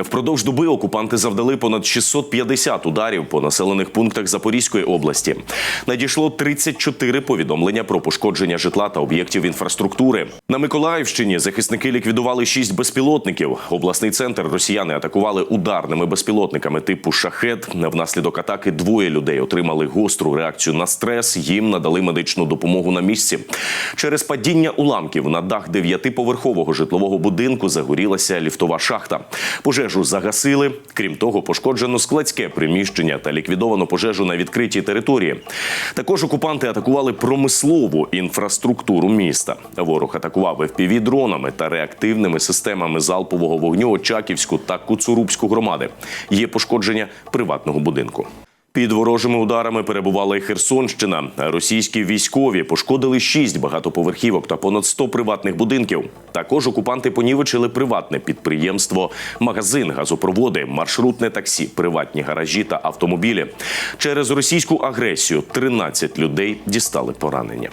Впродовж доби окупанти завдали понад 650 ударів по населених пунктах Запорізької області. Надійшло 34 повідомлення про пошкодження житла та об'єктів інфраструктури. На Миколаївщині захисники ліквідували шість безпілотників. Обласний центр росіяни атакували ударними безпілотниками типу шахет. Внаслідок атаки двоє людей отримали гостру реакцію на стрес. Їм надали медичну допомогу на місці. Через падіння уламків на дах дев'ятиповерхового житлового будинку загорілася ліфтова шахта. Пожежу загасили. Крім того, пошкоджено складське приміщення та ліквідовано пожежу на відкритій території. Також окупанти атакували промислову інфраструктуру міста. Ворог атакував fpv дронами та реактивними системами залпового вогню Очаківську та Куцурубську громади. Є пошкодження приватного будинку. Під ворожими ударами перебувала і Херсонщина. Російські військові пошкодили шість багатоповерхівок та понад 100 приватних будинків. Також окупанти понівечили приватне підприємство, магазин, газопроводи, маршрутне таксі, приватні гаражі та автомобілі. Через російську агресію 13 людей дістали поранення.